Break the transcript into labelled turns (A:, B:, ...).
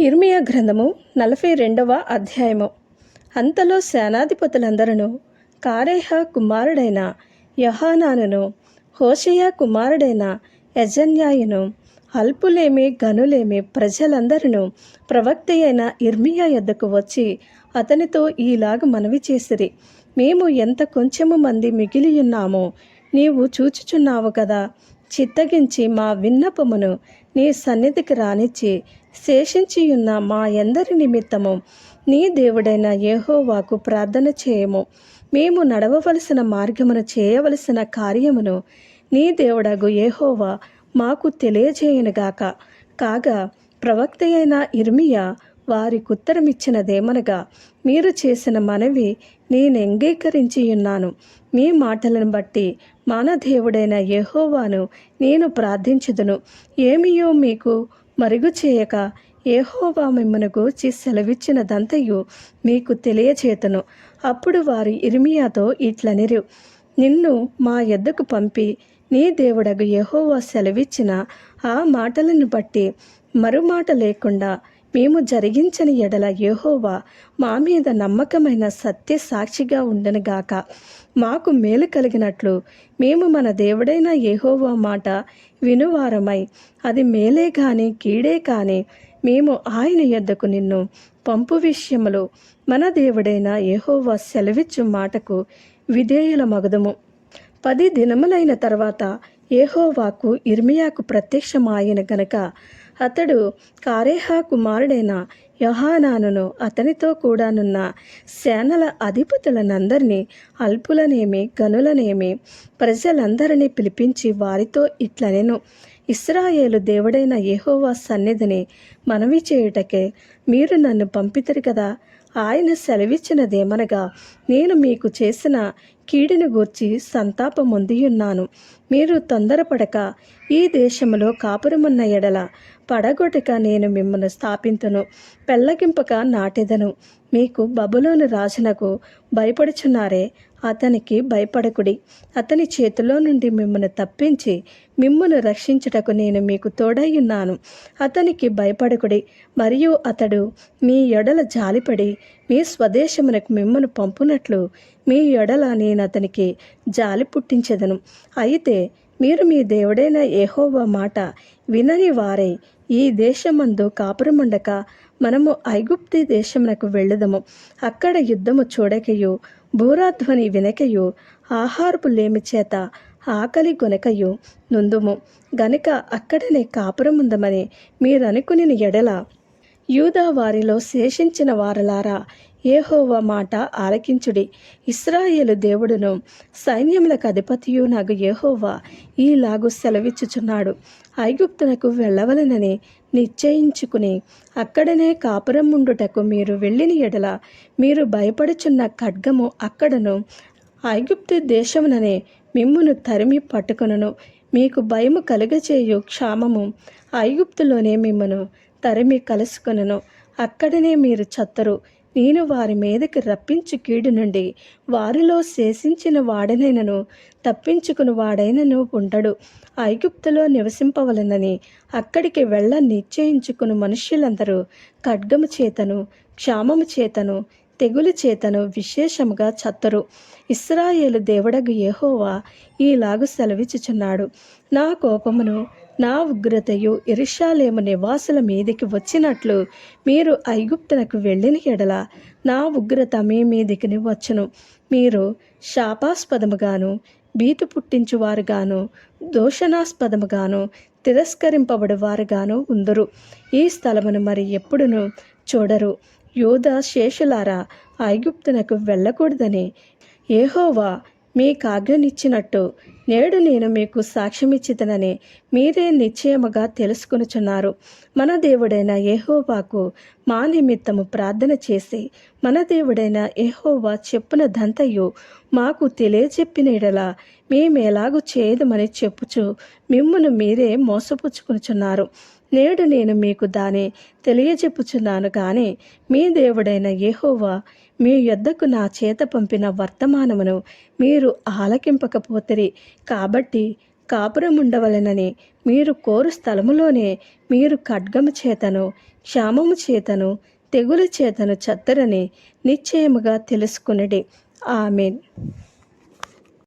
A: ఇర్మియా గ్రంథము నలభై రెండవ అధ్యాయము. అంతలో సేనాధిపతులందరూ కారేహ కుమారుడైన యహానానును హోషయ కుమారుడైన యజన్యాయును అల్పులేమి గనులేమి ప్రజలందరూ ప్రవక్త అయిన ఇర్మియా యొద్దకు వచ్చి అతనితో ఈలాగ మనవి చేసిరి. మేము ఎంత కొంచెము మంది మిగిలి ఉన్నామో నీవు చూచుచున్నావు కదా. చిత్తగించి మా విన్నపమును నీ సన్నిధికి రానిచ్చి శేషించియున్న మా ఎందరి నిమిత్తము నీ దేవుడైన యెహోవాకు ప్రార్థన చేయము. మేము నడవవలసిన మార్గమును చేయవలసిన కార్యమును నీ దేవుడగు యెహోవా మాకు తెలియజేయనుగాక. కాగా ప్రవక్త అయిన ఇర్మియా వారికి ఉత్తరమిచ్చినదేమనగా మీరు చేసిన మనవి నేను అంగీకరించి ఉన్నాను మీ మాటలను బట్టి మన దేవుడైన యహోవాను నేను ప్రార్థించుదును. ఏమియో మీకు మరుగు చేయక ఏహోవా మిమ్మను గూర్చి సెలవిచ్చినదంతయు మీకు తెలియచేతును. అప్పుడు వారు ఇర్మియాతో ఇట్లనిరు నిన్ను మా ఎద్దకు పంపి నీ దేవుడగు యహోవా సెలవిచ్చిన ఆ మాటలను బట్టి మరుమాట లేకుండా మేము జరిగించని ఎడల యెహోవా మా మీద నమ్మకమైన సత్య సాక్షిగా ఉండనుగాక. మాకు మేలు కలిగినట్లు మేము మన దేవుడైన యెహోవా మాట వినువారమై అది మేలే కానీ కీడే కానీ మేము ఆయన యొద్దకు నిన్ను పంపు విషయములో మన దేవుడైన యహోవా సెలవిచ్చు మాటకు విధేయుల మగదుము. పది దినములైన తర్వాత ఏహోవాకు ఇర్మియాకు ప్రత్యక్షమాయన గనక అతడు కారేహా కుమారుడైన యహానానును అతనితో కూడానున్న సేనల అధిపతులనందరినీ అల్పులనేమి గనులనేమి ప్రజలందరినీ పిలిపించి వారితో ఇట్లనెను. ఇస్రాయేలు దేవుడైన యెహోవా సన్నిధిని మనవి చేయుటకే మీరు నన్ను పంపితరు కదా? ఆయన సెలవిచ్చినదేమనగా నేను మీకు చేసిన కీడును గూర్చి సంతాపమొందియున్నాను. మీరు తొందరపడక ఈ దేశంలో కాపురమున్న ఎడల పడగొట్టక నేను మిమ్మల్ని స్థాపింతును పెళ్ళగింపక నాటెదను. మీకు బబులోని రాజునకు భయపడుచున్నారే అతనికి భయపడకుడి. అతని చేతిలో నుండి మిమ్మల్ని తప్పించి మిమ్మను రక్షించుటకు నేను మీకు తోడయ్యున్నాను అతనికి భయపడకుడి. మరియు అతడు మీ ఎడల జాలిపడి మీ స్వదేశమునకు మిమ్మను పంపునట్లు మీ ఎడల నేను అతనికి జాలి పుట్టించెదను. అయితే మీరు మీ దేవుడైన ఏహోవ మాట వినని వారై ఈ దేశమందు కాపురముండక మనము ఐగుప్తి దేశమునకు వెళ్ళదము. అక్కడ యుద్ధము చూడకయు భూరాధ్వని వినకయు ఆహారపు లేమి చేత ఆకలి గొనకయు నుందుము. గనుక అక్కడనే కాపురముందమని మీరనుకుని ఎడల యూదా వారిలో శేషించిన వారలారా ఏహోవ మాట ఆలకించుడి. ఇస్రాయేలు దేవుడును సైన్యములకు అధిపతియు నాకు ఏహోవా ఈలాగు సెలవిచ్చుచున్నాడు. ఐగుప్తునకు వెళ్ళవలనని నిశ్చయించుకుని అక్కడనే కాపురం ఉండుటకు మీరు వెళ్ళిన ఎడల మీరు భయపడుచున్న ఖడ్గము అక్కడను ఐగుప్తు దేశముననే మిమ్మును తరిమి పట్టుకొనును. మీకు భయము కలుగచేయు క్షామము ఐగుప్తులోనే మిమ్మను తరిమి కలుసుకొనను. అక్కడనే మీరు చత్తరు. నేను వారి మీదకి రప్పించు కీడు నుండి వారిలో శేషించిన వాడనైనను తప్పించుకుని వాడైనను ఉండడు. ఐగుప్తులో నివసింపవలనని అక్కడికి వెళ్ళ నిశ్చయించుకుని మనుష్యులందరూ ఖడ్గము చేతను క్షామము చేతను తెగులు చేతను విశేషముగా చత్తరు. ఇస్రాయేలు దేవుడగు యెహోవా ఈలాగు సెలవిచ్చుచున్నాడు. నా కోపమును నా ఉగ్రతయు ఇరుషాలేము నివాసుల మీదికి వచ్చినట్లు మీరు ఐగుప్తునకు వెళ్ళిన ఎడల నా ఉగ్రత మీ మీదికి వచ్చును. మీరు శాపాస్పదముగాను భీతి పుట్టించువారుగాను దోషణాస్పదముగాను తిరస్కరింపబడువారుగాను ఉందరు. ఈ స్థలమును మరి ఎప్పుడును చూడరు. యోధ శేషులారా ఐగుప్తునకు వెళ్ళకూడదని ఏహోవా మీకు ఆజ్ఞనిచ్చినట్టు నేడు నేను మీకు సాక్ష్యమిచ్చితనని మీరే నిశ్చయముగా తెలుసుకునుచున్నారు. మన దేవుడైన ఏహోవాకు మా నిమిత్తము ప్రార్థన చేసి మన దేవుడైన ఏహోవా చెప్పిన దంతయు మాకు తెలియజెప్పిన ఎడల మేమెలాగు చేయదమని చెప్పుచు మిమ్మను మీరే మోసపుచ్చుకునుచున్నారు. నేడు నేను మీకు దాని తెలియజెప్పుచున్నాను కానీ మీ దేవుడైన యెహోవా మీ యొద్దకు నా చేత పంపిన వర్తమానమును మీరు ఆలకింపకపోతిరి. కాబట్టి కాపురం ఉండవలెనని మీరు కోరు స్థలములోనే మీరు ఖడ్గము చేతను క్షామము చేతను తెగులు చేతను చత్తరని నిశ్చయముగా తెలుసుకునడి. ఆమెన్.